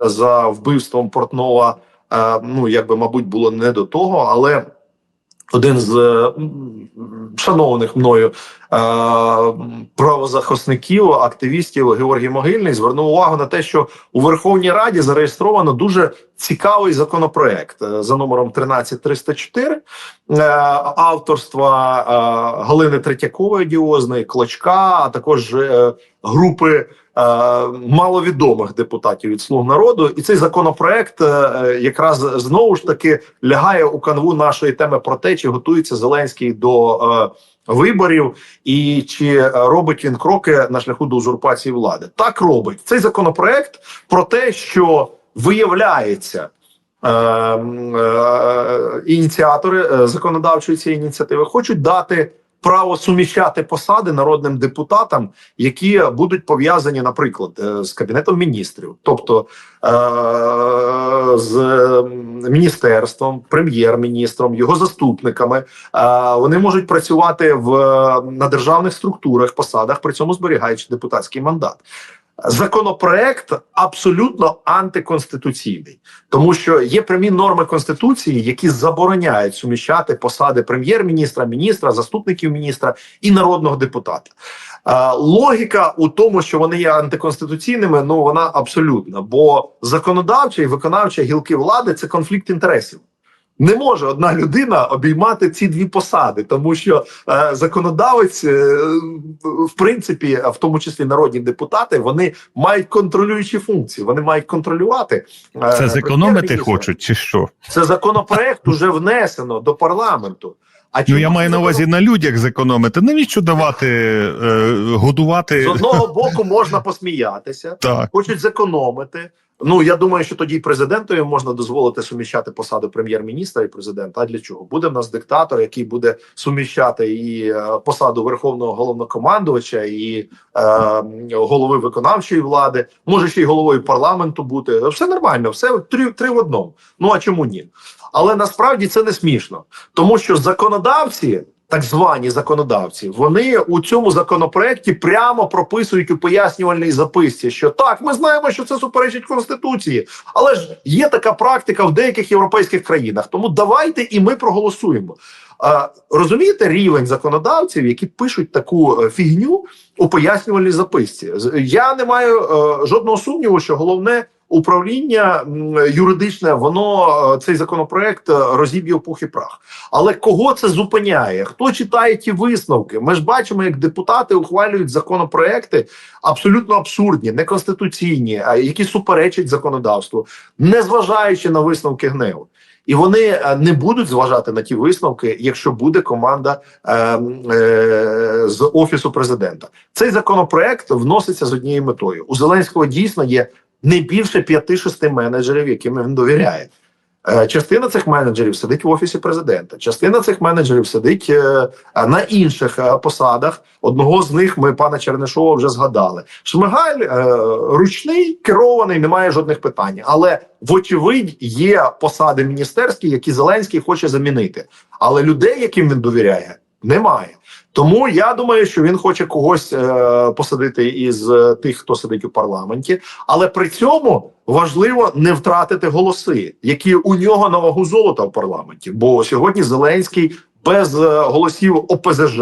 за вбивством Портнова. е, Ну, якби, мабуть, було не до того, але один з шанованих мною правозахисників, активістів Георгій Могильний звернув увагу на те, що у Верховній Раді зареєстровано дуже цікавий законопроект е, за номером 13304 е, авторства е, Галини Третьякової діозної, Клочка, а також е, групи е, маловідомих депутатів від слуг народу. І цей законопроект е, якраз знову ж таки лягає у канву нашої теми про те, чи готується Зеленський до е, виборів, і чи е, робить він кроки на шляху до узурпації влади. Так робить цей законопроект про те, що виявляється. е, е, Ініціатори законодавчої цієї ініціативи хочуть дати право суміщати посади народним депутатам, які будуть пов'язані, наприклад, е, з кабінетом міністрів, тобто е, з міністерством, прем'єр-міністром, його заступниками. Е, Вони можуть працювати в на державних структурах, посадах, при цьому зберігаючи депутатський мандат. Законопроект абсолютно антиконституційний, тому що є прямі норми конституції, які забороняють суміщати посади прем'єр-міністра, міністра, заступників міністра і народного депутата. Логіка у тому, що вони є антиконституційними, ну вона абсолютна, бо законодавча і виконавча гілки влади це конфлікт інтересів. Не може одна людина обіймати ці дві посади, тому що е, законодавець, е, в принципі, в тому числі народні депутати, вони мають контролюючі функції. Вони мають контролювати е, Це зекономити хочуть, чи що? Це законопроект уже внесено до парламенту. А Ну я маю на увазі на людях зекономити. Навіщо давати е, годувати? з одного боку можна посміятися, Так. хочуть зекономити. Ну я думаю, що тоді президентові можна дозволити суміщати посаду прем'єр-міністра і президента. А для чого буде в нас диктатор, який буде суміщати і е, посаду верховного головнокомандувача, і е, голови виконавчої влади, може ще й головою парламенту бути. Все нормально, все три, три в одному. Ну а чому ні? Але насправді це не смішно, тому що законодавці. Так звані законодавці, вони у цьому законопроекті прямо прописують у пояснювальній записці, що так, ми знаємо, що це суперечить конституції, але ж є така практика в деяких європейських країнах. Тому давайте і ми проголосуємо. А, розумієте рівень законодавців, які пишуть таку е, фігню у пояснювальній записці? Я не маю е, жодного сумніву, що головне управління юридичне, воно е, цей законопроект е, розіб'є пух і прах. Але кого це зупиняє? Хто читає ті висновки? Ми ж бачимо, як депутати ухвалюють законопроекти абсолютно абсурдні, неконституційні, які суперечать законодавству, не зважаючи на висновки ГНЕУ. І вони е, не будуть зважати на ті висновки, якщо буде команда е, е, з офісу президента. Цей законопроект вноситься з однією метою. У Зеленського дійсно є не більше 5-6 менеджерів, яким він довіряє. Е, Частина цих менеджерів сидить в офісі президента. Частина цих менеджерів сидить е, на інших е, посадах. Одного з них ми пана Чернишова вже згадали. Шмигаль ручний, керований, немає жодних питань. Але вочевидь є посади міністерські, які Зеленський хоче замінити. Але людей, яким він довіряє, немає. Тому я думаю, що він хоче когось е, посадити із е, тих, хто сидить у парламенті, але при цьому важливо не втратити голоси, які у нього на вагу золота в парламенті. Бо сьогодні Зеленський без е, голосів ОПЗЖ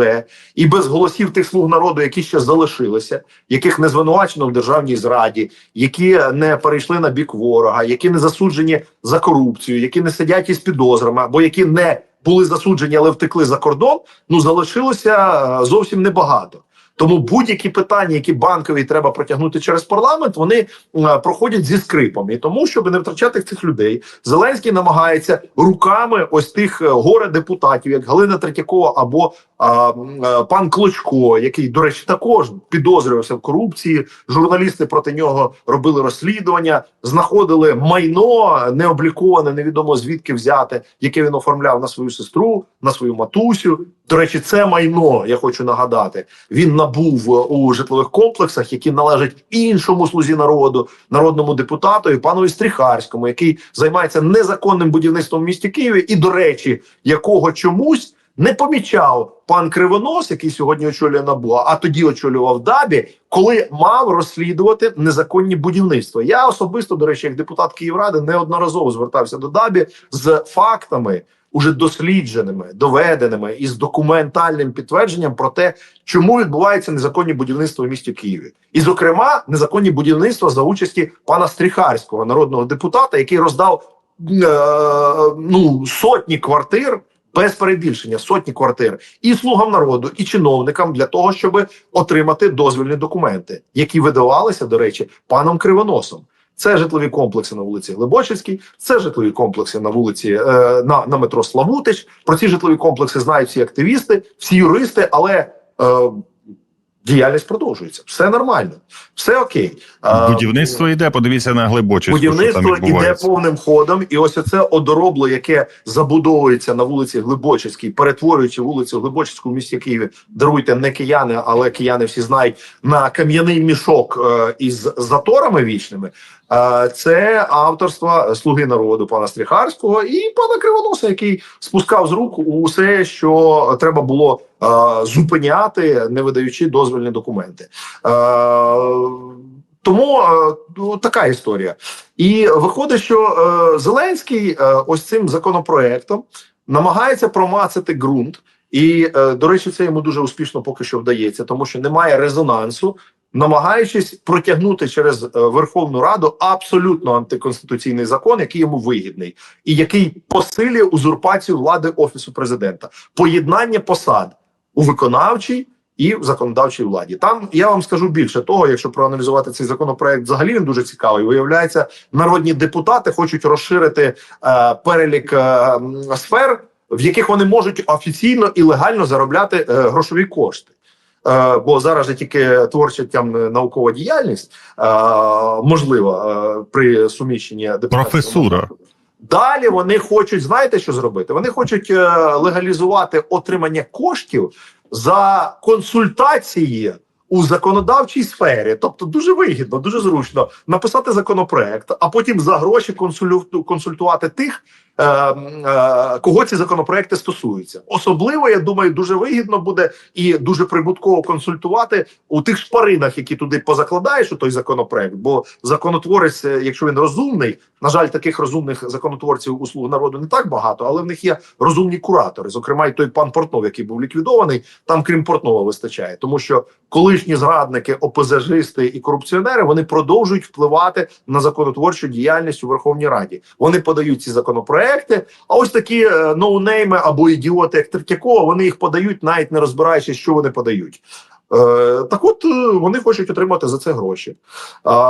і без голосів тих слуг народу, які ще залишилися, яких не звинувачено в державній зраді, які не перейшли на бік ворога, які не засуджені за корупцію, які не сидять із підозрами, або які не були засуджені, але втекли за кордон. Ну залишилося е, зовсім небагато. Тому будь-які питання, які банкові треба протягнути через парламент, вони е, проходять зі скрипом. І тому, щоб не втрачати цих людей, Зеленський намагається руками ось тих е, горе депутатів, як Галина Третьякова або а, м, е, пан Клочко, який, до речі, також підозрювався в корупції. Журналісти проти нього робили розслідування, знаходили майно необліковане, невідомо звідки взяти, яке він оформляв на свою сестру, на свою матусю. До речі, це майно, я хочу нагадати, він набув е, у житлових комплексах, які належать іншому слузі народу, народному депутату і панові Стріхарському, який займається незаконним будівництвом в місті Києві, і, до речі, якого чомусь не помічав пан Кривонос, який сьогодні очолює НАБУ, а тоді очолював ДАБі, коли мав розслідувати незаконні будівництва. Я особисто, до речі, як депутат Київради, неодноразово звертався до ДАБі з фактами. Уже дослідженими, доведеними і з документальним підтвердженням про те, чому відбуваються незаконні будівництва в місті Києві, і, зокрема, незаконні будівництва за участі пана Стріхарського, народного депутата, який роздав е, ну сотні квартир без перебільшення, сотні квартир і слугам народу, і чиновникам для того, щоб отримати дозвільні документи, які видавалися, до речі, паном Кривоносом. Це житлові комплекси на вулиці Глибочицькій, це житлові комплекси на вулиці е, на, на метро Славутич. Про ці житлові комплекси знають всі активісти, всі юристи, але е, діяльність продовжується. Все нормально, все окей. Е, Будівництво йде, подивіться на глибочі. Будівництво іде повним ходом, і ось це одоробло, яке забудовується на вулиці Глибочицькій, перетворюючи вулицю Глибочицьку в місті Києві. Даруйте не кияни, але кияни всі знають на кам'яний мішок е, із заторами вічними. Це авторство слуги народу пана Стріхарського і пана Кривоноса, який спускав з рук усе, що треба було зупиняти, не видаючи дозвільні документи. Тому така історія. І виходить, що е, Зеленський е, ось цим законопроектом намагається промацати ґрунт. І, е, до речі, це йому дуже успішно поки що вдається, тому що немає резонансу, намагаючись протягнути через е, Верховну Раду абсолютно антиконституційний закон, який йому вигідний, і який посилює узурпацію влади офісу президента, поєднання посад у виконавчій і в законодавчій владі. Там я вам скажу більше того, якщо проаналізувати цей законопроект, взагалі він дуже цікавий. Виявляється, народні депутати хочуть розширити е, перелік е, сфер, в яких вони можуть офіційно і легально заробляти е, грошові кошти. Е, бо зараз же тільки творча там е, наукова діяльність е, можлива при суміщенні Професура. Далі вони хочуть, знаєте, що зробити? Вони хочуть легалізувати отримання коштів за консультації у законодавчій сфері. Тобто дуже вигідно, дуже зручно написати законопроект, а потім за гроші консультувати тих, е, е, кого ці законопроекти стосуються. Особливо, я думаю, дуже вигідно буде і дуже прибутково консультувати у тих шпаринах, які туди позакладаєш у той законопроект. Бо законотворець, е, якщо він розумний, на жаль, таких розумних законотворців у «Слуг народу не так багато, але в них є розумні куратори. Зокрема, і той пан Портнов, який був ліквідований, там крім Портнова вистачає, тому що колишні зрадники, ОПЗЖисти і корупціонери вони продовжують впливати на законотворчу діяльність у Верховній Раді. Вони подають ці законопроекти. А ось такі е, ноунейми або ідіоти, як Третьякова, вони їх подають, навіть не розбираючись, що вони подають. Е, так от е, вони хочуть отримати за це гроші.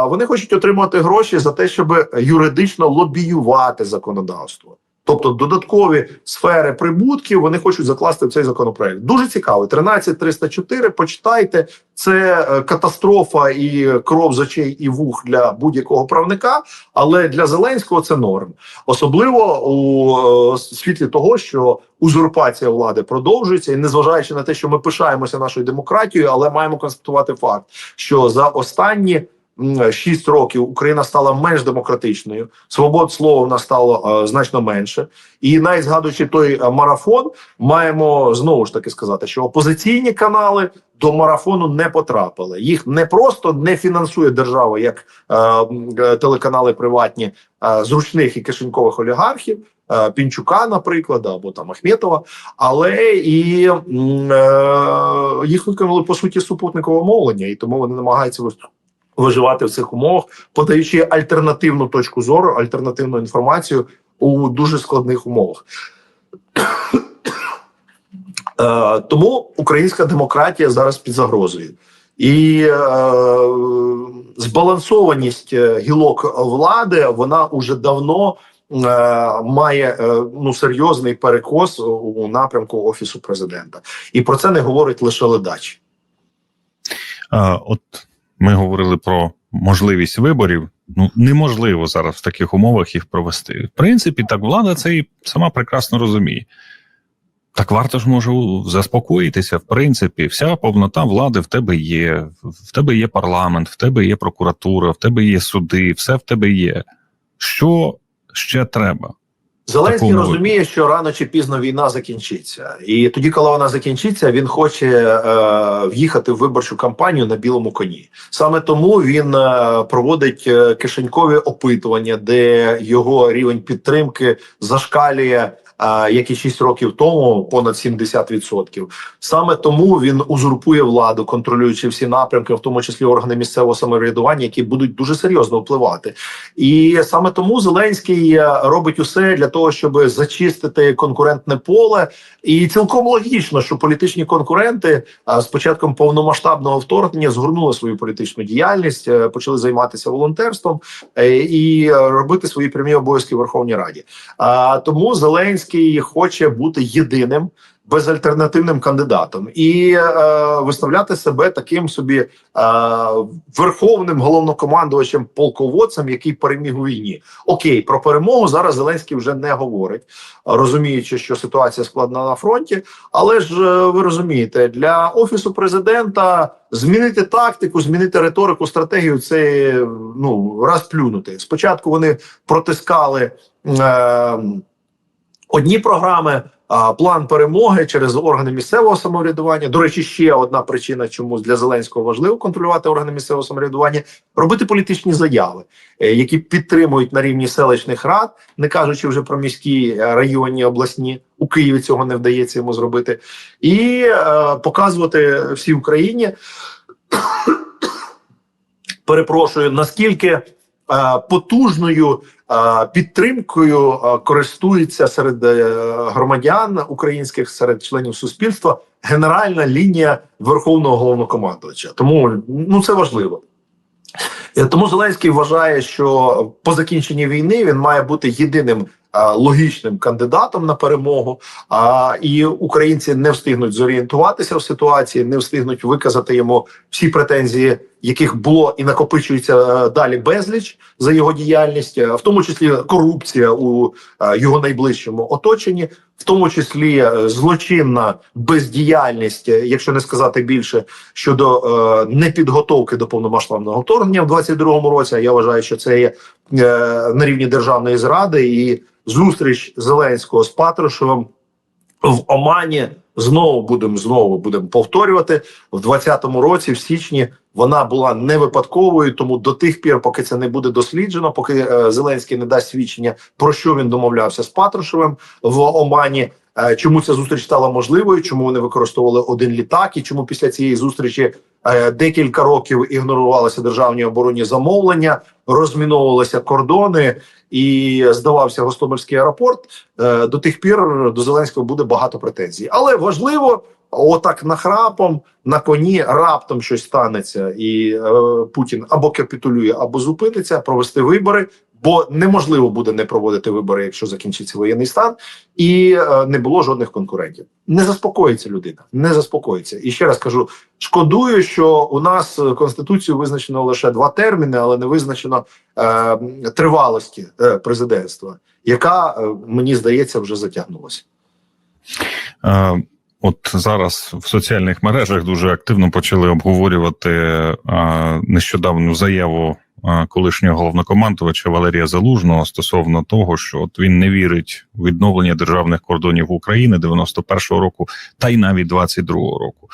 Вони хочуть отримати гроші за те, щоб юридично лобіювати законодавство. Тобто додаткові сфери прибутків вони хочуть закласти в цей законопроект. Дуже цікавий. 13304, Почитайте, це е, катастрофа і кров з очей і вух для будь-якого правника. Але для Зеленського це норм, особливо у е, світлі того, що узурпація влади продовжується, і незважаючи на те, що ми пишаємося нашою демократією, але маємо констатувати факт, що за останні м, шість років Україна стала менш демократичною. Свобод слова в нас стало е, значно менше. І навіть згадуючи той е, марафон, маємо знову ж таки сказати, що опозиційні канали до марафону не потрапили. Їх не просто не фінансує держава, як е, е, телеканали приватні е, зручних і кишенькових олігархів. е, Пінчука, наприклад, або там Ахметова, але і е, їх виконали по суті супутникове мовлення, і тому вони намагаються виживати в цих умовах, подаючи альтернативну точку зору, альтернативну інформацію у дуже складних умовах. Е, тому українська демократія зараз під загрозою. І е, збалансованість е, гілок влади вона уже давно е, має е, ну серйозний перекос у напрямку офісу президента, і про це не говорить лише ледач. А, от ми говорили про можливість виборів. Ну неможливо зараз в таких умовах їх провести. В принципі, так влада це і сама прекрасно розуміє. Так варто ж може заспокоїтися. В принципі, вся повнота влади в тебе є. В тебе є парламент, в тебе є прокуратура, в тебе є суди, все в тебе є. Що ще треба? Зеленський Такому розуміє, що рано чи пізно війна закінчиться, і тоді, коли вона закінчиться, він хоче е, в'їхати в виборчу кампанію на білому коні. Саме тому він е, проводить е, кишенькові опитування, де його рівень підтримки зашкалює. Е, Як і 6 років тому, понад 70%. Саме тому він узурпує владу, контролюючи всі напрямки, в тому числі органи місцевого самоврядування, які будуть дуже серйозно впливати. І саме тому Зеленський е, робить усе для того, щоб зачистити конкурентне поле. І цілком логічно, що політичні конкуренти е, з початком повномасштабного вторгнення згорнули свою політичну діяльність, е, почали займатися волонтерством і робити свої прямі обов'язки в Верховній Раді. А тому Зеленський хоче бути єдиним. Безальтернативним кандидатом і е, виставляти себе таким собі е, верховним головнокомандувачем полководцем, який переміг у війні. Окей, про перемогу зараз Зеленський вже не говорить, розуміючи, що ситуація складна на фронті. Але ж е, ви розумієте, для офісу президента змінити тактику, змінити риторику, стратегію це ну раз плюнути. Спочатку вони протискали. Е, Одні програми, план перемоги через органи місцевого самоврядування. До речі, ще одна причина, чому для Зеленського важливо контролювати органи місцевого самоврядування, робити політичні заяви, е, які підтримують на рівні селищних рад, не кажучи вже про міські е, районні обласні. У Києві цього не вдається йому зробити, і е, показувати всій Україні. Перепрошую, наскільки потужною е, підтримкою е, користується серед е, громадян українських, серед членів суспільства генеральна лінія Верховного головнокомандувача. Тому ну це важливо. Е, Тому Зеленський вважає, що по закінченні війни він має бути єдиним е, логічним кандидатом на перемогу. А і українці не встигнуть зорієнтуватися в ситуації, не встигнуть виказати йому всі претензії, яких було і накопичується е, далі безліч за його діяльність, е, в тому числі корупція у е, його найближчому оточенні, в тому числі злочинна бездіяльність, якщо не сказати більше, щодо непідготовки до повномасштабного вторгнення в 22-му році. Я вважаю, що це є на рівні державної зради і зустріч Зеленського з Патрушевим в Омані. Знову будемо знову будемо повторювати в 20-му році, в січні вона була не випадковою. Тому до тих пір, поки це не буде досліджено, поки е, Зеленський не дасть свідчення про що він домовлявся з Патрушевим в Омані. е, Чому ця зустріч стала можливою? Чому вони використовували один літак? І чому після цієї зустрічі е, декілька років ігнорувалися державні оборонні замовлення, розміновувалися кордони і здавався Гостомельський аеропорт? До тих пір до Зеленського буде багато претензій, але важливо. Отак нахрапом на коні раптом щось станеться, і е, Путін або капітулює, або зупиниться, провести вибори, бо неможливо буде не проводити вибори, якщо закінчиться воєнний стан, і е, не було жодних конкурентів. Не заспокоїться людина, не заспокоїться. І ще раз кажу: шкодую, що у нас конституцією визначено лише два терміни, але не визначено е, тривалості е, президентства, яка е, мені здається вже затягнулася. Е, От зараз в соціальних мережах дуже активно почали обговорювати нещодавну заяву колишнього головнокомандувача Валерія Залужного стосовно того, що от він не вірить у відновлення державних кордонів України 91-го року, та й навіть 22-го року.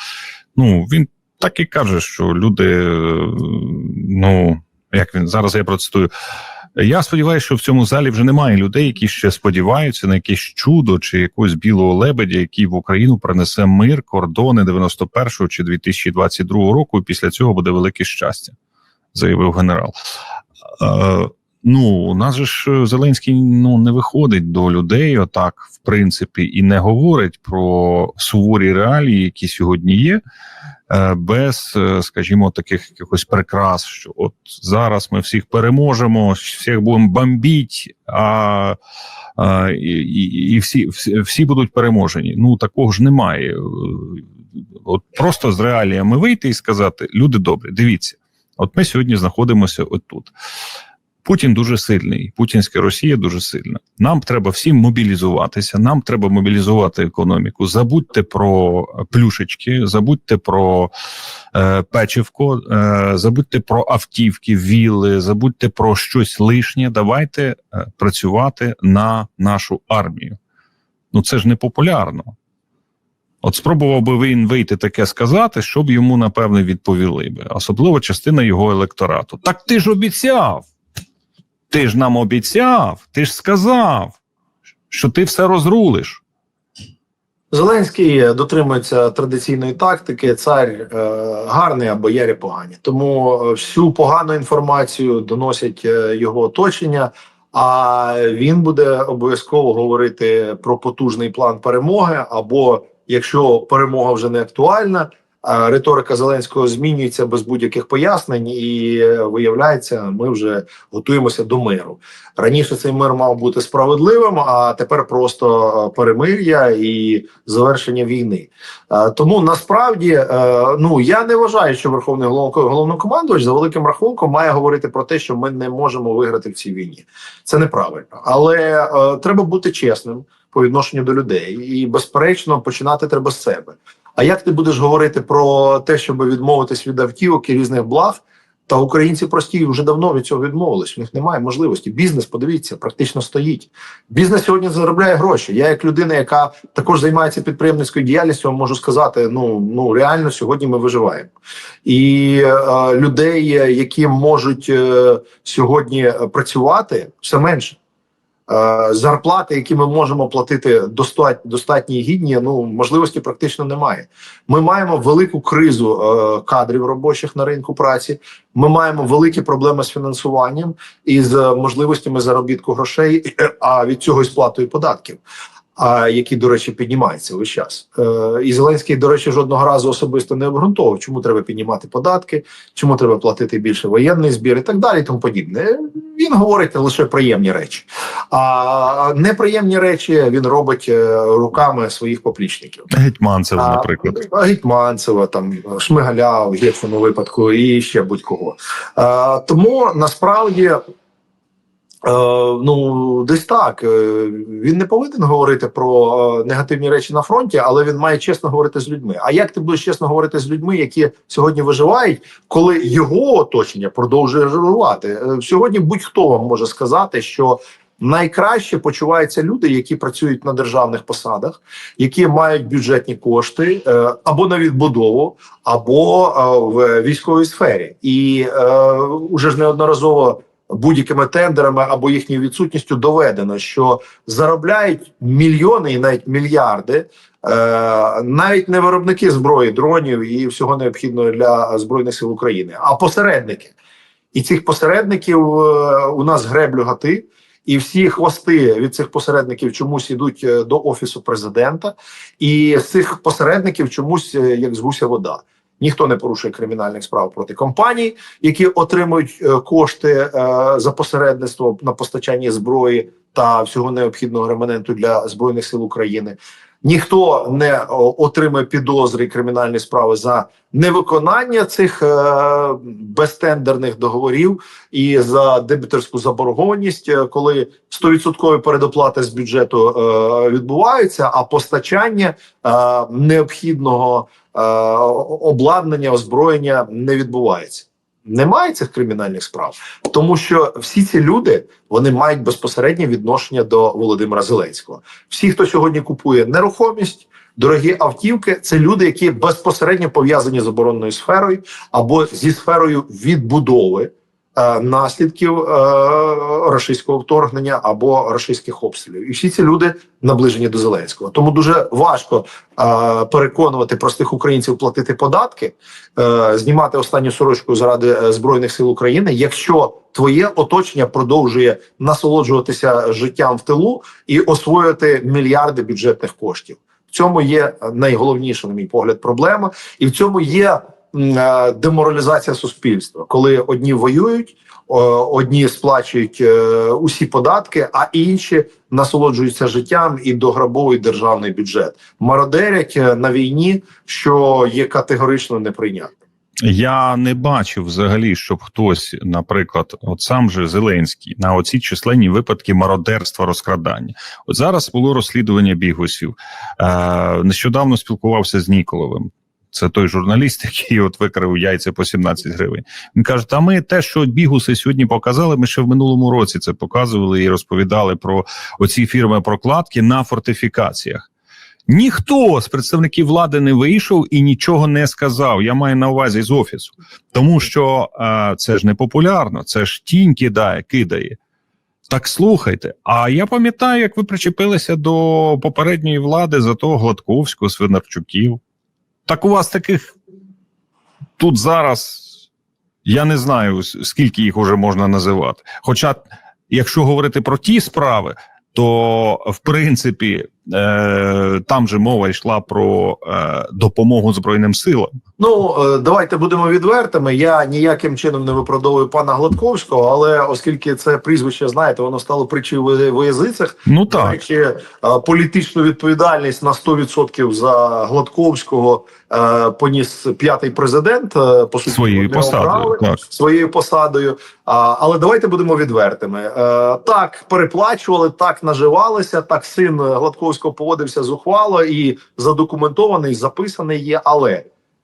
Ну він так і каже, що люди, е, ну як він зараз я процитую. Я сподіваюся, що в цьому залі вже немає людей, які ще сподіваються на якесь чудо чи якогось білого лебедя, який в Україну принесе мир, кордони 91-го чи 2022 року, і після цього буде велике щастя, заявив генерал. Е, ну, у нас же ж Зеленський ну не виходить до людей, отак, в принципі, і не говорить про суворі реалії, які сьогодні є. Е, Без, е, скажімо, таких якихось прикрас, що от зараз ми всіх переможемо, всіх будемо бомбіть, а, а і, і, всі, всі, всі будуть переможені. Ну такого ж немає. Е, От просто з реаліями вийти і сказати: люди добрі, дивіться, от ми сьогодні знаходимося отут. Путін дуже сильний, путінська Росія дуже сильна. Нам треба всім мобілізуватися. Нам треба мобілізувати економіку. Забудьте про плюшечки, забудьте про е, печивко, е, забудьте про автівки, віли, забудьте про щось лишнє. Давайте е, працювати на нашу армію. Ну це ж не популярно. От спробував би він вийти таке сказати, щоб йому напевне відповіли би, особливо частина його електорату. Так ти ж обіцяв. Ти ж нам обіцяв, ти ж сказав, що ти все розрулиш. Зеленський дотримується традиційної тактики: цар е, гарний, а боярі погані. Тому е, всю погану інформацію доносять е, його оточення. А він буде обов'язково говорити про потужний план перемоги. Або якщо перемога вже не актуальна, риторика Зеленського змінюється без будь-яких пояснень, і е, виявляється, ми вже готуємося до миру. Раніше цей мир мав бути справедливим, а тепер просто е, перемир'я і завершення війни. Е, Тому насправді ну я не вважаю, що верховний головнокомандувач за великим рахунком має говорити про те, що ми не можемо виграти в цій війні. Це неправильно, але треба бути чесним по відношенню до людей, і безперечно починати треба з себе. А як ти будеш говорити про те, щоб відмовитись від автівок і різних благ? Та українці прості вже давно від цього відмовились. У них немає можливості. Бізнес, подивіться, практично стоїть. Бізнес сьогодні заробляє гроші. Я, як людина, яка також займається підприємницькою діяльністю, можу сказати: ну ну реально сьогодні ми виживаємо. І е, людей, які можуть е, сьогодні е, працювати, все менше. Е, Зарплати, які ми можемо платити достатні і гідні, ну можливості практично немає. Ми маємо велику кризу е, кадрів робочих на ринку праці. Ми маємо великі проблеми з фінансуванням і з можливостями заробітку грошей, е, а від цього і сплатою податків. А які, до речі, піднімаються весь час. Е, і Зеленський, до речі, жодного разу особисто не обґрунтовував, чому треба піднімати податки, чому треба платити більше воєнний збір і так далі. і Тому подібне. Він говорить лише приємні речі, а неприємні речі він робить е, руками своїх поплічників. Гетьманцев, А, наприклад. Гетьманцева, там Шмигаля в гіршому випадку, і ще будь-кого. Е, тому насправді. Е, ну, десь так. Е, Він не повинен говорити про е, негативні речі на фронті, але він має чесно говорити з людьми. А як ти будеш чесно говорити з людьми, які сьогодні виживають, коли його оточення продовжує жирувати? Сьогодні будь-хто вам може сказати, що найкраще почуваються люди, які працюють на державних посадах, які мають бюджетні кошти або на відбудову, або в військовій сфері, і уже ж неодноразово будь-якими тендерами або їхньою відсутністю доведено, що заробляють мільйони і навіть мільярди. е, Навіть не виробники зброї, дронів і всього необхідного для збройних сил України, а посередники. І цих посередників е, у нас греблю гати, і всі хвости від цих посередників чомусь ідуть е, до офісу президента, і з цих посередників чомусь як з гуся вода. Ніхто не порушує кримінальних справ проти компаній, які отримують е, кошти е, за посередництво на постачанні зброї та всього необхідного реманенту для збройних сил України. Ніхто не отримує підозри і кримінальні справи за невиконання цих е, безтендерних договорів і за дебіторську заборгованість, коли 100% передоплати з бюджету відбуваються, а постачання необхідного обладнання, озброєння не відбувається. Немає цих кримінальних справ, тому що всі ці люди вони мають безпосереднє відношення до Володимира Зеленського. Всі, хто сьогодні купує нерухомість, дорогі автівки, це люди, які безпосередньо пов'язані з оборонною сферою або зі сферою відбудови е, наслідків е, російського вторгнення або російських обстрілів. І всі ці люди наближені до Зеленського. Тому дуже важко е, переконувати простих українців платити податки, е, знімати останню сорочку заради е, збройних сил України, якщо твоє оточення продовжує насолоджуватися життям в тилу і освоювати мільярди бюджетних коштів. В цьому є найголовніша, на мій погляд, проблема, і в цьому є е, деморалізація суспільства, коли одні воюють, одні сплачують е, усі податки, а інші насолоджуються життям і дограбовують державний бюджет, мародерять е, на війні, що є категорично неприйнятним. Я не бачив взагалі, щоб хтось, наприклад, от сам же Зеленський, на оці численні випадки мародерства розкрадання. От зараз було розслідування бігусів. Е, нещодавно спілкувався з Ніколовим. Це той журналіст, який от викрив яйця по 17 гривень. Він каже: Та ми те, що бігуси сьогодні показали, ми ще в минулому році це показували і розповідали про оці фірми прокладки на фортифікаціях. Ніхто з представників влади не вийшов і нічого не сказав. Я маю на увазі з офісу, тому що е, це ж не популярно, це ж тінь кидає, кидає. Так слухайте. А я пам'ятаю, як ви причепилися до попередньої влади за того Гладковського, Свинарчуків. Так у вас таких тут зараз я не знаю, скільки їх уже можна називати. Хоча, якщо говорити про ті справи, то в принципі там же мова йшла про е, допомогу Збройним силам. Ну е, давайте будемо відвертими. Я ніяким чином не виправдовую пана Гладковського, але оскільки це прізвище, знаєте, воно стало притчею в язицях. Ну так. речі, е, політичну відповідальність на 100% за Гладковського е, поніс п'ятий президент. е, По суті, Своєю посадою, так. своєю посадою. Але давайте будемо відвертими. Е, так переплачували, так наживалися. Так син Гладковського поводився зухвало і задокументований, записаний є. Але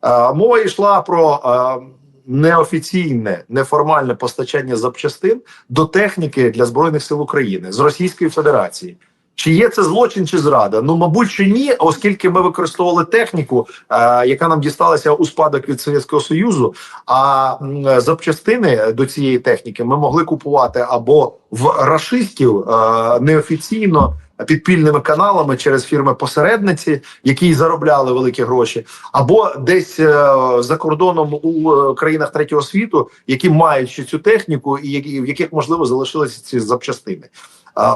е, мова йшла про. Е, Неофіційне неформальне постачання запчастин до техніки для збройних сил України з Російської Федерації. Чи є це злочин чи зрада? Ну, мабуть, чи ні, оскільки ми використовували техніку, е, яка нам дісталася у спадок від Совєтського Союзу. А м, запчастини до цієї техніки ми могли купувати або в рашистів е, неофіційно підпільними каналами через фірми-посередниці, які заробляли великі гроші, або десь е, за кордоном у е, країнах третього світу, які мають ще цю техніку, і які в яких можливо залишилися ці запчастини.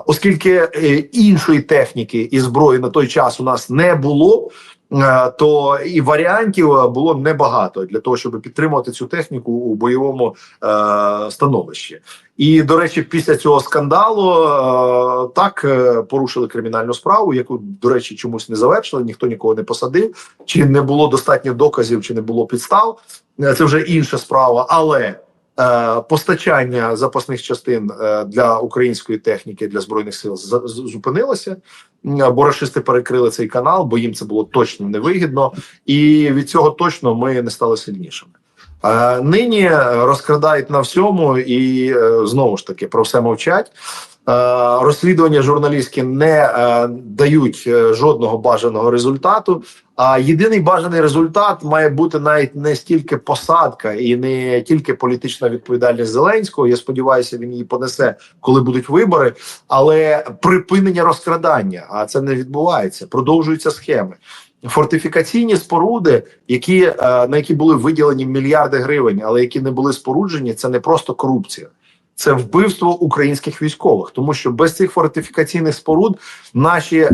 Оскільки е, іншої техніки і зброї на той час у нас не було, е, то і варіантів е, було небагато для того, щоб підтримувати цю техніку у бойовому становищі. І до речі, після цього скандалу так порушили кримінальну справу, яку до речі чомусь не завершили, ніхто нікого не посадив, чи не було достатньо доказів, чи не було підстав. Це вже інша справа, але. Е, постачання запасних частин е, для української техніки для збройних сил зупинилося, бо рашисти перекрили цей канал, бо їм це було точно невигідно, і від цього точно ми не стали сильнішими. Е, Нині розкрадають на всьому, і е, знову ж таки про все мовчать. Е, Розслідування журналістські не дають жодного бажаного результату. А єдиний бажаний результат має бути навіть не стільки посадка і не тільки політична відповідальність Зеленського. Я сподіваюся, він її понесе, коли будуть вибори, але припинення розкрадання. А це не відбувається. Продовжуються схеми. Фортифікаційні споруди, які е, на які були виділені мільярди гривень, але які не були споруджені, це не просто корупція. Це вбивство українських військових, тому що без цих фортифікаційних споруд наші е,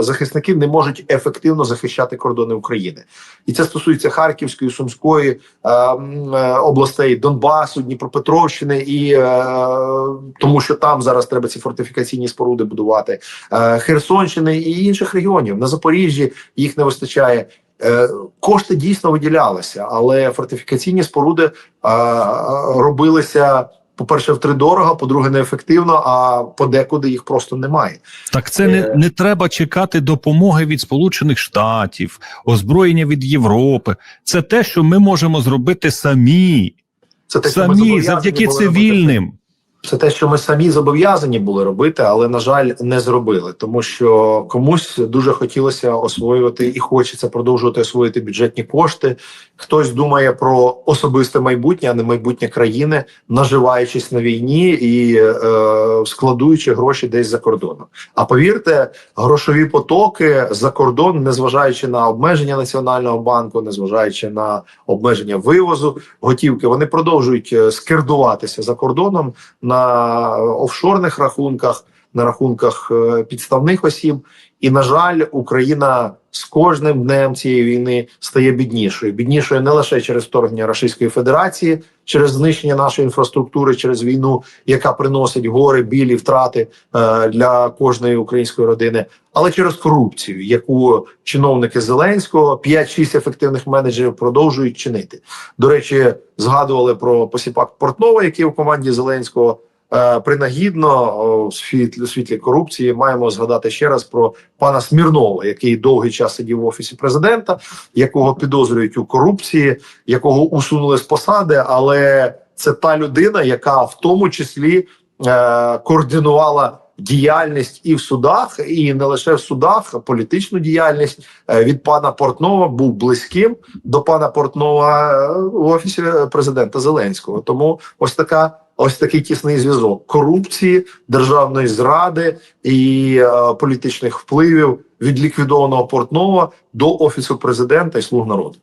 захисники не можуть ефективно захищати кордони України, і це стосується Харківської, Сумської е, е, областей, Донбасу, Дніпропетровщини, і е, тому, що там зараз треба ці фортифікаційні споруди будувати, е, Херсонщини і інших регіонів на Запоріжжі їх не вистачає. Е, Кошти дійсно виділялися, але фортифікаційні споруди е, робилися. По-перше, втридорога, по-друге, неефективно, а подекуди їх просто немає. Так це не, не треба чекати допомоги від Сполучених Штатів, озброєння від Європи. Це те, що ми можемо зробити самі, Це те, самі завдяки цивільним. Це те, що ми самі зобов'язані були робити, але на жаль, не зробили, тому що комусь дуже хотілося освоювати і хочеться продовжувати освоїти бюджетні кошти. Хтось думає про особисте майбутнє, а не майбутнє країни, наживаючись на війні і е, складуючи гроші десь за кордоном. А повірте, грошові потоки за кордон, незважаючи на обмеження національного банку, незважаючи на обмеження вивозу готівки, вони продовжують е, скердуватися за кордоном на офшорних рахунках, на рахунках е, підставних осіб. І на жаль, Україна з кожним днем цієї війни стає біднішою. Біднішою не лише через вторгнення Російської Федерації, через знищення нашої інфраструктури, через війну, яка приносить гори, білі втрати е, для кожної української родини, але через корупцію, яку чиновники Зеленського 5-6 ефективних менеджерів продовжують чинити. До речі, згадували про посіпак Портнова, який у команді Зеленського. Е, Принагідно в світлі, світлі корупції маємо згадати ще раз про пана Смірнова, який довгий час сидів в офісі президента, якого підозрюють у корупції, якого усунули з посади. Але це та людина, яка в тому числі е, координувала діяльність і в судах, і не лише в судах, політичну діяльність е, від пана Портнова був близьким до пана Портнова е, в офісі президента Зеленського. Тому ось така. Ось такий тісний зв'язок корупції, державної зради і е, політичних впливів від ліквідованого Портнова до офісу президента і слуг народу.